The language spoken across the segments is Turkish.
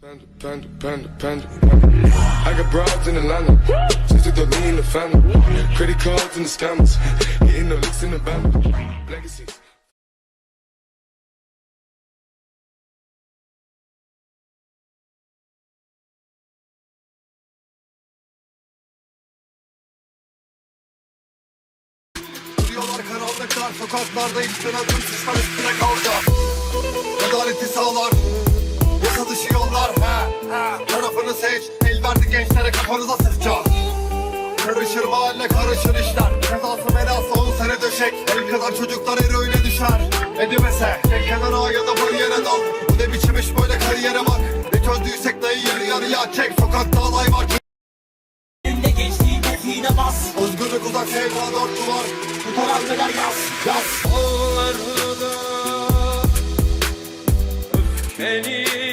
Panda, panda, sokaklarda içten adım sıçrar üstüne kavga. Adaleti sağlar Yollar he, he. Tarafını seç El verdi gençlere kafanıza sıkacağız Karışır mahalle karışır işler. Cezası belası on sene döşek. El kadar çocuklar eroine düşer. Edimese Tek kenara ya da bariyere dal. Bu ne biçim iş böyle kariyere bak. Bir çözdüysek dayı yarı yarıya çek. Sokakta alay var Önde gençliğin define bas. Özgürlük uzak sevda dört duvar. Bu taraftalar yaz Yaz. Ağlarda öfkeli başım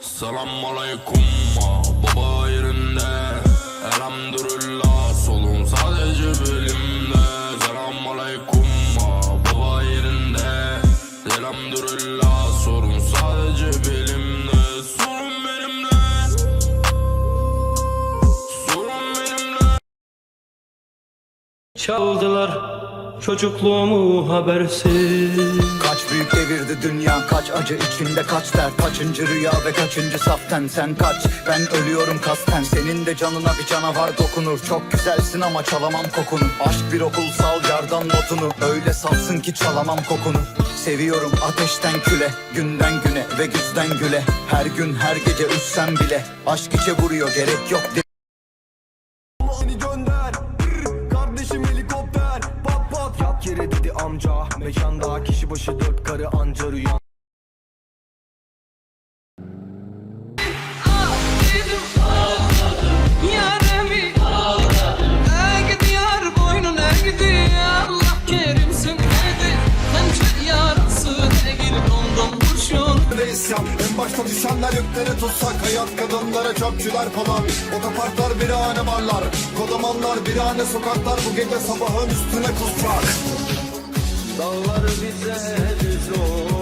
Selam aleyküm baba yerinde. Elhamdülillah solun sadece bilimde Çaldılar çocukluğumu habersiz. Kaç büyük devirdi dünya kaç acı içinde kaç dert Kaçıncı rüya ve kaçıncı saften sen kaç? Ben ölüyorum kasten senin de canına bir canavar dokunur. Çok güzelsin ama çalamam kokunu. Aşk bir okul sal yardan notunu. Öyle safsın ki çalamam kokunu. Seviyorum ateşten küle Günden güne ve güzden güle. Her gün her gece üssem bile. Aşk içe vuruyor gerek yok 40 kere dedi amca. Mekanda kişi başı dört karı anca rüyan Başta düşenler yükleri tutsak Hayat kadınlara çöpçüler falan. Otoparklar birahane barlar Kodamanlar birahane sokaklar. Bu gece sabahın üstüne kusacak. Dağlar bize düz olur